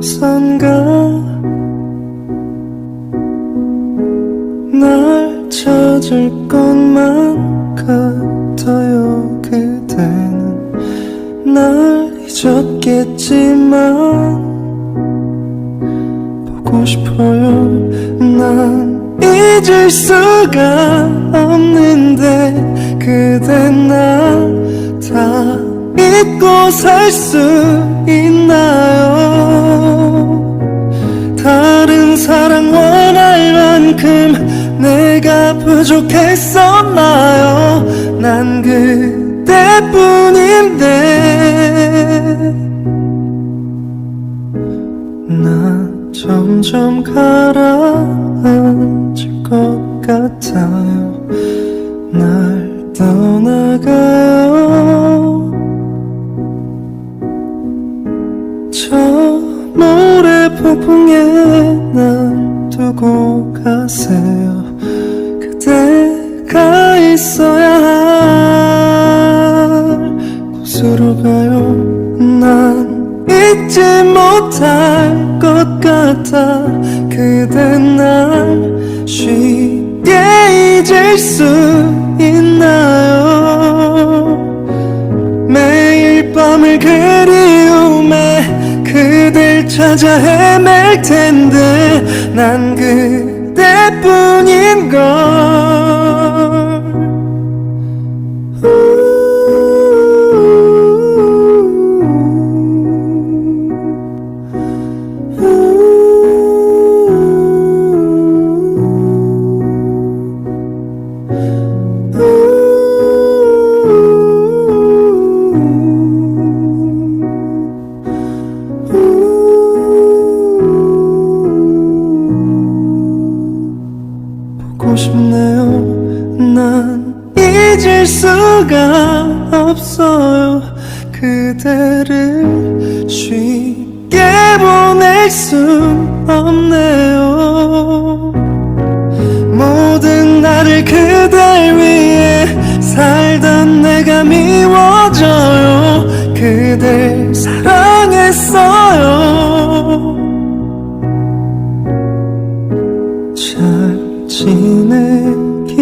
어디에선가 날 찾을 것만 같아요. 그대는 날 잊었겠지만 보고 싶어요. 난 잊을 수가 없는데 그대 나다 잊고 살 수 있나요? 다른 사랑 원할 만큼 내가 부족했었나요? 난 그대뿐인데. 난 점점 가라앉을 것 같아요. 날 떠나가요 날 두고 가세요. 그대가 있어야 할 곳으로 가요. 난 잊지 못할 것 같아. 그대 날 쉽게 잊을 수 있나요? 매일 밤을 그댈 찾아 헤맬 텐데 난 그대뿐인 걸 싶네요. 난 잊을 수가 없어요. 그대를 쉽게 보낼 순 없네요. 모든 나를 그댈 위해 살던 내가 미워져요. 그댈 사랑했어요 지내기